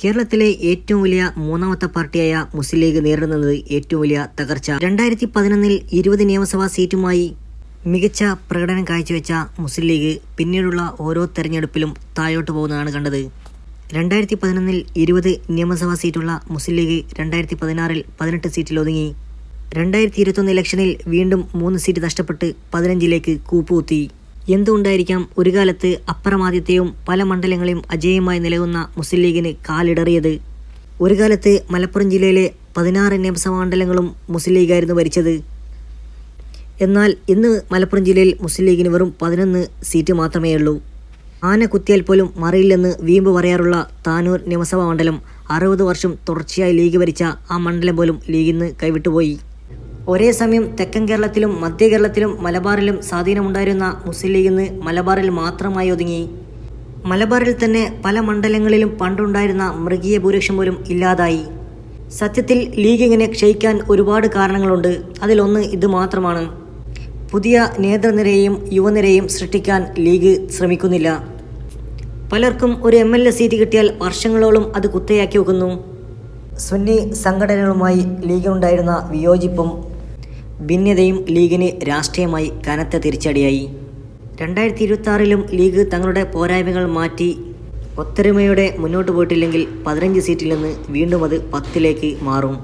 കേരളത്തിലെ ഏറ്റവും വലിയ മൂന്നാമത്തെ പാർട്ടിയായ മുസ്ലിം ലീഗ് നേരിടുന്നത് ഏറ്റവും വലിയ തകർച്ച. രണ്ടായിരത്തി പതിനൊന്നിൽ ഇരുപത് നിയമസഭാ സീറ്റുമായി മികച്ച പ്രകടനം കാഴ്ചവെച്ച മുസ്ലിം ലീഗ് പിന്നീടുള്ള ഓരോ തെരഞ്ഞെടുപ്പിലും താഴോട്ട് പോകുന്നതാണ് കണ്ടത്. രണ്ടായിരത്തി പതിനൊന്നിൽ ഇരുപത് നിയമസഭാ സീറ്റുള്ള മുസ്ലിം ലീഗ് രണ്ടായിരത്തി പതിനാറിൽ പതിനെട്ട് സീറ്റിൽ ഒതുങ്ങി. രണ്ടായിരത്തി ഇരുപത്തൊന്ന് ഇലക്ഷനിൽ വീണ്ടും മൂന്ന് സീറ്റ് നഷ്ടപ്പെട്ട് പതിനഞ്ചിലേക്ക് കൂപ്പുകുത്തി. എന്തുകൊണ്ടായിരിക്കാം ഒരു കാലത്ത് അപ്രമാദിത്യവും പല മണ്ഡലങ്ങളെയും അജയമായി നിലകുന്ന മുസ്ലിം ലീഗിന് കാലിടറിയത്? ഒരു കാലത്ത് മലപ്പുറം ജില്ലയിലെ പതിനാറ് നിയമസഭാ മണ്ഡലങ്ങളും മുസ്ലിം ലീഗായിരുന്നു ഭരിച്ചത്. എന്നാൽ ഇന്ന് മലപ്പുറം ജില്ലയിൽ മുസ്ലിം ലീഗിന് വെറും പതിനൊന്ന് സീറ്റ് മാത്രമേ ഉള്ളൂ. ആന കുത്തിയാൽ പോലും മറിയില്ലെന്ന് വീമ്പ് പറയാറുള്ള താനൂർ നിയമസഭാ മണ്ഡലം അറുപത് വർഷം തുടർച്ചയായി ലീഗ് ഭരിച്ച ആ മണ്ഡലം പോലും ലീഗിന്ന് കൈവിട്ടുപോയി. ഒരേ സമയം തെക്കൻ കേരളത്തിലും മധ്യ കേരളത്തിലും മലബാറിലും സ്വാധീനമുണ്ടായിരുന്ന മുസ്ലിം ലീഗ് ഇന്ന് മലബാറിൽ മാത്രമായി ഒതുങ്ങി. മലബാറിൽ തന്നെ പല മണ്ഡലങ്ങളിലും പണ്ടുണ്ടായിരുന്ന മൃഗീയ ഭൂരിപക്ഷം പോലും ഇല്ലാതായി. സത്യത്തിൽ ലീഗ് ഇങ്ങനെ ക്ഷയിക്കാൻ ഒരുപാട് കാരണങ്ങളുണ്ട്. അതിലൊന്ന് ഇത് മാത്രമാണ്. പുതിയ നേതൃനിരയെയും യുവനിരയെയും സൃഷ്ടിക്കാൻ ലീഗ് ശ്രമിക്കുന്നില്ല. പലർക്കും ഒരു എം എൽ എ സീറ്റ് കിട്ടിയാൽ വർഷങ്ങളോളം അത് കുത്തയാക്കി വെക്കുന്നു. സുന്നി സംഘടനകളുമായി ലീഗിനുണ്ടായിരുന്ന വിയോജിപ്പും ഭിന്നതയും ലീഗിന് രാഷ്ട്രീയമായി കനത്ത തിരിച്ചടിയായി. രണ്ടായിരത്തി ഇരുപത്തി ലീഗ് തങ്ങളുടെ പോരായ്മകൾ മാറ്റി ഒത്തൊരുമയോടെ മുന്നോട്ട് പോയിട്ടില്ലെങ്കിൽ പതിനഞ്ച് സീറ്റിൽ നിന്ന് വീണ്ടും അത് പത്തിലേക്ക് മാറും.